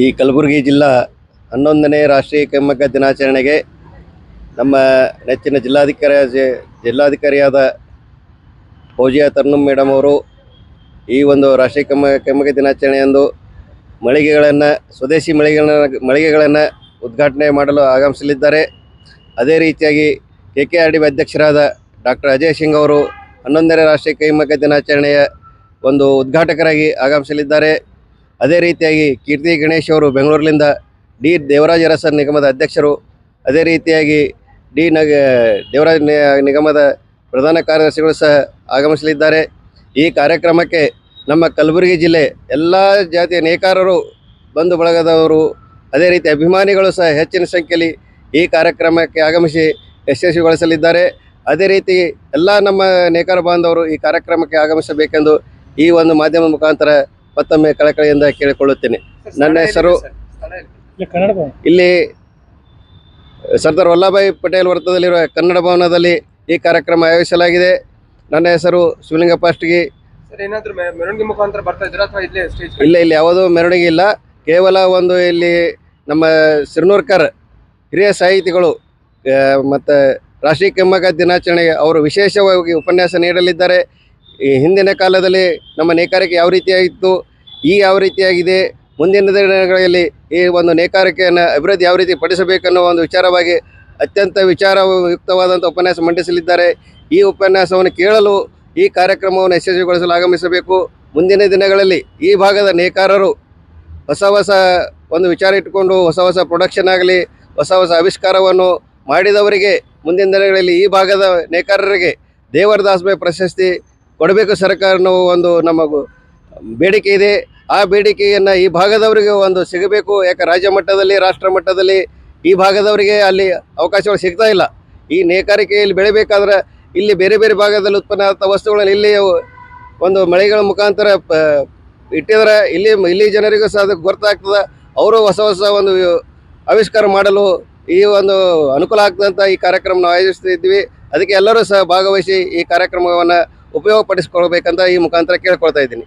ಈ ಕಲಬುರಗಿ ಜಿಲ್ಲಾ ಹನ್ನೊಂದನೇ ರಾಷ್ಟ್ರೀಯ ಕೈಮಗ್ಗ ದಿನಾಚರಣೆಗೆ ನಮ್ಮ ನೆಚ್ಚಿನ ಜಿಲ್ಲಾಧಿಕಾರಿ ಜಿಲ್ಲಾಧಿಕಾರಿಯಾದ ಫೌಜಿಯಾ ತರ್ನುಮ್ ಮೇಡಮ್ ಅವರು ಈ ಒಂದು ರಾಷ್ಟ್ರೀಯ ಕಮ್ಮ ಕೈಮಗ್ಗ ದಿನಾಚರಣೆಯಂದು ಮಳಿಗೆಗಳನ್ನು, ಸ್ವದೇಶಿ ಮಳಿಗೆಗಳನ್ನು ಮಳಿಗೆಗಳನ್ನು ಉದ್ಘಾಟನೆ ಮಾಡಲು ಆಗಮಿಸಲಿದ್ದಾರೆ. ಅದೇ ರೀತಿಯಾಗಿ ಕೆ ಕೆ ಆರ್ ಡಿ ಅಧ್ಯಕ್ಷರಾದ ಡಾಕ್ಟರ್ ಅಜಯ್ ಸಿಂಗ್ ಅವರು ಹನ್ನೊಂದನೇ ರಾಷ್ಟ್ರೀಯ ಕೈಮಗ್ಗ ದಿನಾಚರಣೆಯ ಒಂದು ಉದ್ಘಾಟಕರಾಗಿ ಆಗಮಿಸಲಿದ್ದಾರೆ. ಅದೇ ರೀತಿಯಾಗಿ ಕೀರ್ತಿ ಗಣೇಶ್ ಅವರು ಬೆಂಗಳೂರಿನಿಂದ ಡಿ ದೇವರಾಜ ಅರಸ ನಿಗಮದ ಅಧ್ಯಕ್ಷರು, ಅದೇ ರೀತಿಯಾಗಿ ಡಿ ನಗ ದೇವರಾಜ ನಿಗಮದ ಪ್ರಧಾನ ಕಾರ್ಯದರ್ಶಿಗಳು ಸಹ ಆಗಮಿಸಲಿದ್ದಾರೆ. ಈ ಕಾರ್ಯಕ್ರಮಕ್ಕೆ ನಮ್ಮ ಕಲಬುರಗಿ ಜಿಲ್ಲೆ ಎಲ್ಲ ಜಾತಿಯ ನೇಕಾರರು, ಬಂಧು ಬಳಗದವರು, ಅದೇ ರೀತಿ ಅಭಿಮಾನಿಗಳು ಸಹ ಹೆಚ್ಚಿನ ಸಂಖ್ಯೆಯಲ್ಲಿ ಈ ಕಾರ್ಯಕ್ರಮಕ್ಕೆ ಆಗಮಿಸಿ ಯಶಸ್ವಿಗೊಳಿಸಲಿದ್ದಾರೆ. ಅದೇ ರೀತಿ ಎಲ್ಲ ನಮ್ಮ ನೇಕಾರ ಬಾಂಧವರು ಈ ಕಾರ್ಯಕ್ರಮಕ್ಕೆ ಆಗಮಿಸಬೇಕೆಂದು ಈ ಒಂದು ಮಾಧ್ಯಮ ಮುಖಾಂತರ ಮತ್ತೊಮ್ಮೆ ಕಳಕಳಿಯಿಂದ ಕೇಳಿಕೊಳ್ಳುತ್ತೇನೆ. ನನ್ನ ಹೆಸರು ಇಲ್ಲ ಕನ್ನಡ ಭವನ. ಇಲ್ಲಿ ಸರ್ದಾರ್ ವಲ್ಲಭಾಯಿ ಪಟೇಲ್ ವೃತ್ತದಲ್ಲಿರುವ ಕನ್ನಡ ಭವನದಲ್ಲಿ ಈ ಕಾರ್ಯಕ್ರಮ ಆಯೋಜಿಸಲಾಗಿದೆ. ನನ್ನ ಹೆಸರು ಶಿವಲಿಂಗಪ್ಪ ಅಷ್ಟಗಿ. ಸರ್ ಏನಾದ್ರು ಮೆ- ಮೆರವಣಿಗೆ ಮುಖಾಂತರ ಬರ್ತಾ ಇದ್ರ ಅಥವಾ ಇಲ್ಲೇ ಸ್ಟೇಜ್ ಇಲ್ಲ ಇಲ್ಲಿ ಯಾವುದೂ ಮೆರವಣಿಗೆ ಇಲ್ಲ. ಕೇವಲ ಒಂದು ಇಲ್ಲಿ ನಮ್ಮ ಸಿರ್ನೂರ್ಕರ್ ಹಿರಿಯ ಸಾಹಿತಿಗಳು ಮತ್ತು ರಾಷ್ಟ್ರೀಯ ಕೆಮ್ಮಗ ದಿನಾಚರಣೆಗೆ ಅವರು ವಿಶೇಷವಾಗಿ ಉಪನ್ಯಾಸ ನೀಡಲಿದ್ದಾರೆ. ಈ ಹಿಂದಿನ ಕಾಲದಲ್ಲಿ ನಮ್ಮ ನೇಕಾರಿಕೆ ಯಾವ ರೀತಿಯಾಗಿತ್ತು, ಈ ಯಾವ ರೀತಿಯಾಗಿದೆ, ಮುಂದಿನ ದಿನಗಳಲ್ಲಿ ಈ ಒಂದು ನೇಕಾರಿಕೆಯನ್ನು ಅಭಿವೃದ್ಧಿ ಯಾವ ರೀತಿ ಪಡಿಸಬೇಕನ್ನೋ ಒಂದು ವಿಚಾರವಾಗಿ ಅತ್ಯಂತ ವಿಚಾರಯುಕ್ತವಾದಂಥ ಉಪನ್ಯಾಸ ಮಂಡಿಸಲಿದ್ದಾರೆ. ಈ ಉಪನ್ಯಾಸವನ್ನು ಕೇಳಲು ಈ ಕಾರ್ಯಕ್ರಮವನ್ನು ಯಶಸ್ವಿಗೊಳಿಸಲು ಆಗಮಿಸಬೇಕು. ಮುಂದಿನ ದಿನಗಳಲ್ಲಿ ಈ ಭಾಗದ ನೇಕಾರರು ಹೊಸ ಹೊಸ ಒಂದು ವಿಚಾರ ಇಟ್ಟುಕೊಂಡು ಹೊಸ ಹೊಸ ಪ್ರೊಡಕ್ಷನ್ ಆಗಲಿ, ಹೊಸ ಹೊಸ ಆವಿಷ್ಕಾರವನ್ನು ಮಾಡಿದವರಿಗೆ ಮುಂದಿನ ದಿನಗಳಲ್ಲಿ ಈ ಭಾಗದ ನೇಕಾರರಿಗೆ ದೇವರದಾಸ್ಬೆ ಪ್ರಶಸ್ತಿ ಕೊಡಬೇಕು ಸರ್ಕಾರ ಒಂದು ನಮ್ಮ ಬೇಡಿಕೆ ಇದೆ. ಆ ಬೇಡಿಕೆಯನ್ನು ಈ ಭಾಗದವರಿಗೆ ಒಂದು ಸಿಗಬೇಕು. ಯಾಕೆ ರಾಜ್ಯ ಮಟ್ಟದಲ್ಲಿ, ರಾಷ್ಟ್ರ ಮಟ್ಟದಲ್ಲಿ ಈ ಭಾಗದವರಿಗೆ ಅಲ್ಲಿ ಅವಕಾಶಗಳು ಸಿಗ್ತಾ ಇಲ್ಲ. ಈ ನೇಕಾರಿಕೆಯಲ್ಲಿ ಬೆಳಿಬೇಕಾದ್ರೆ ಇಲ್ಲಿ ಬೇರೆ ಬೇರೆ ಭಾಗದಲ್ಲಿ ಉತ್ಪನ್ನ ಆದ ವಸ್ತುಗಳನ್ನು ಇಲ್ಲಿ ಒಂದು ಮಳೆಗಳ ಮುಖಾಂತರ ಇಟ್ಟಿದ್ರೆ ಇಲ್ಲಿ ಇಲ್ಲಿ ಜನರಿಗೂ ಸಹ ಅದಕ್ಕೆ ಗೊತ್ತಾಗ್ತದೆ ಅವರು ಹೊಸ ಹೊಸ ಒಂದು ಆವಿಷ್ಕಾರ ಮಾಡಲು ಈ ಒಂದು ಅನುಕೂಲ ಆಗ್ತದಂಥ ಈ ಕಾರ್ಯಕ್ರಮ ನಾವು ಆಯೋಜಿಸ್ತಿದ್ವಿ ಅದಕ್ಕೆ ಎಲ್ಲರೂ ಸಹ ಭಾಗವಹಿಸಿ ಈ ಕಾರ್ಯಕ್ರಮವನ್ನು ಉಪಯೋಗಪಡಿಸ್ಕೊಳ್ಬೇಕಂತ ಈ ಮುಖಾಂತರ ಕೇಳ್ಕೊಳ್ತಾ ಇದ್ದೀನಿ.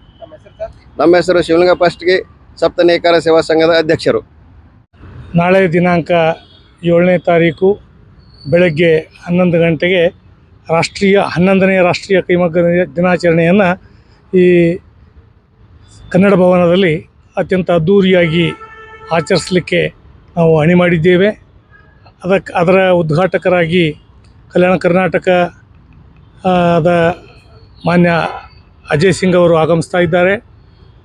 ನಮ್ಮ ಹೆಸರು ಶಿವಲಿಂಗಪ್ಪ ಅಷ್ಟಗಿ ಸಪ್ತ ನೇಕಾರ ಸೇವಾ ಸಂಘದ ಅಧ್ಯಕ್ಷರು. ನಾಳೆ ದಿನಾಂಕ ಏಳನೇ ತಾರೀಕು ಬೆಳಗ್ಗೆ ಹನ್ನೊಂದು ಗಂಟೆಗೆ ರಾಷ್ಟ್ರೀಯ ಹನ್ನೊಂದನೇ ರಾಷ್ಟ್ರೀಯ ಕೈಮಗ್ಗ ದಿನ- ದಿನಾಚರಣೆಯನ್ನು ಈ ಕನ್ನಡ ಭವನದಲ್ಲಿ ಅತ್ಯಂತ ಅದ್ದೂರಿಯಾಗಿ ಆಚರಿಸಲಿಕ್ಕೆ ನಾವು ಅಣಿ ಮಾಡಿದ್ದೇವೆ ಅದಕ್ಕೆ ಅದರ ಉದ್ಘಾಟಕರಾಗಿ ಕಲ್ಯಾಣ ಕರ್ನಾಟಕ ಆ, ದ ಮಾನ್ಯ ಅಜಯ್ ಸಿಂಗ್ ಅವರು ಆಗಮಿಸ್ತಾ ಇದ್ದಾರೆ.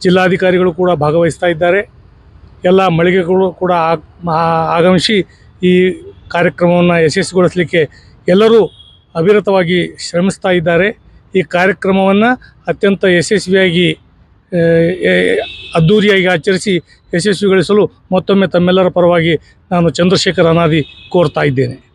ಜಿಲ್ಲಾಧಿಕಾರಿಗಳು ಕೂಡ ಭಾಗವಹಿಸ್ತಾ ಇದ್ದಾರೆ. ಎಲ್ಲ ಮಳಿಗೆಗಳು ಕೂಡ ಆಗ್- ಆಗಮಿಸಿ ಈ ಕಾರ್ಯಕ್ರಮವನ್ನು ಯಶಸ್ವಿಗೊಳಿಸಲಿಕ್ಕೆ ಎಲ್ಲರೂ ಅವಿರತವಾಗಿ ಶ್ರಮಿಸ್ತಾ ಇದ್ದಾರೆ. ಈ ಕಾರ್ಯಕ್ರಮವನ್ನು ಅತ್ಯಂತ ಯಶಸ್ವಿಯಾಗಿ ಅದ್ಧೂರಿಯಾಗಿ ಆಚರಿಸಿ ಯಶಸ್ವಿಗೊಳಿಸಲು ಮತ್ತೊಮ್ಮೆ ತಮ್ಮೆಲ್ಲರ ಪರವಾಗಿ ನಾನು ಚಂದ್ರಶೇಖರ್ ಅನಾದಿ ಕೋರ್ತಾ ಇದ್ದೇನೆ.